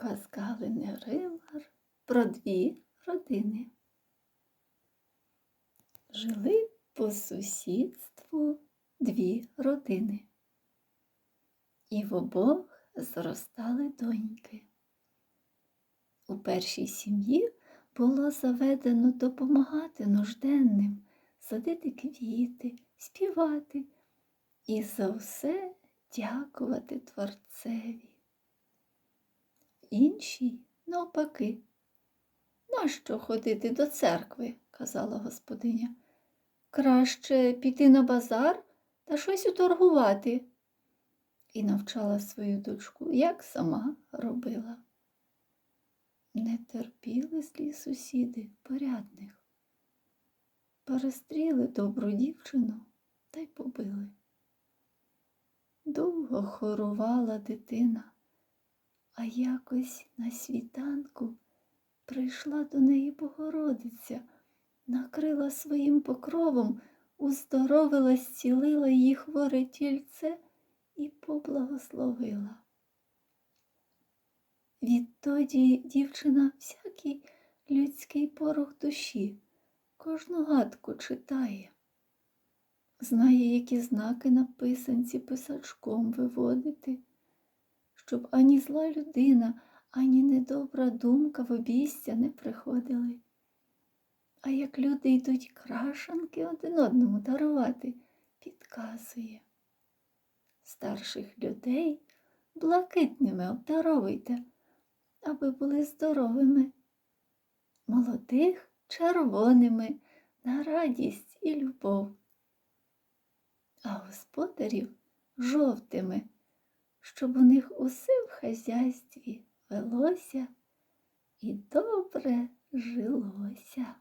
Казка Галини про дві родини. Жили по сусідству дві родини. І в обох зростали доньки. У першій сім'ї було заведено допомагати нужденним, садити квіти, співати і за все дякувати Творцеві. В іншій, навпаки, нащо ходити до церкви, казала господиня. Краще піти на базар та щось уторгувати. І навчала свою дочку, як сама робила. Не терпіли злі сусіди порядних. Перестріли добру дівчину та й побили. Довго хорувала дитина, а якось на світанку прийшла до неї Богородиця, накрила своїм покровом, уздоровила, зцілила її хворе тільце і поблагословила. Відтоді дівчина всякий людський порох душі, кожну гадку читає, знає, які знаки на писанці писачком виводити, щоб ані зла людина, ані недобра думка в обійстя не приходили. А як люди йдуть крашанки один одному дарувати, підказує. Старших людей блакитними обдаровуйте аби були здоровими, молодих червоними на радість і любов, а господарів жовтими, щоб у них усе в хазяйстві велося і добре жилося.